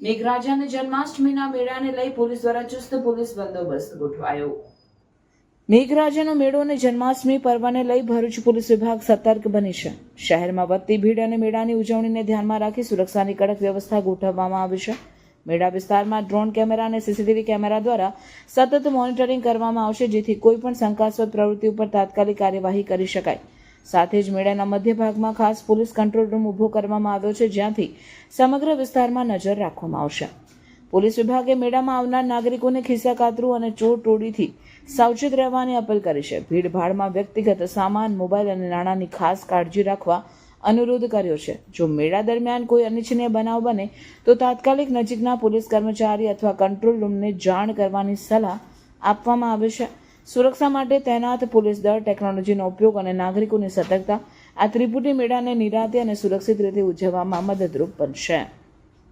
મેઘરાજાને જન્માષ્ટમીના મેળાને લઈ પોલીસ દ્વારા ચુસ્ત પોલીસ બંદોબસ્ત ગોઠવાયો. મેઘરાજાનો મેળો અને જન્માષ્ટમી પર્વને લઈ ભરૂચ પોલીસ વિભાગ સતર્ક બની છે. શહેરમાં વધતી ભીડ અને મેળાની ઉજવણીને ધ્યાનમાં રાખી સુરક્ષાની કડક વ્યવસ્થા ગોઠવવામાં આવી છે. મેળા વિસ્તારમાં ડ્રોન કેમેરા અને C C T V camera દ્વારા સતત મોનિટરિંગ કરવામાં આવશે, જેથી કોઈ પણ શંકાસ્પદ પ્રવૃત્તિ ઉપર તાત્કાલિક કાર્યવાહી કરી શકાય. સાથે જ મેળાના મધ્ય ભાગમાં ખાસ પોલીસ કંટ્રોલ રૂમ ઊભો કરવામાં આવ્યો છે, જ્યાંથી સમગ્ર વિસ્તારમાં નજર રાખવામાં આવશે. પોલીસ વિભાગે મેળામાં આવનાર નાગરિકોને ખિસ્સા કાતરું અને ચોર ટોળીથી સાવચેત રહેવાની અપીલ કરી છે. ભીડભાડમાં વ્યક્તિગત સામાન, મોબાઈલ અને નાણાંની ખાસ કાળજી રાખવા અનુરોધ કર્યો છે. જો મેળા દરમિયાન કોઈ અનિચ્છનીય બનાવ બને, તો તાત્કાલિક નજીકના પોલીસ કર્મચારી અથવા કંટ્રોલ રૂમને જાણ કરવાની સલાહ આપવામાં આવે છે. સુરક્ષા માટે તૈનાત પોલીસ દળ ટેકનોલોજીનો ઉપયોગ અને નાગરિકોની સતર્કતા આ ત્રિપુટી મેળાને નિરાતે અને સુરક્ષિત રીતે ઉજવવામાં મદદરૂપ બનશે.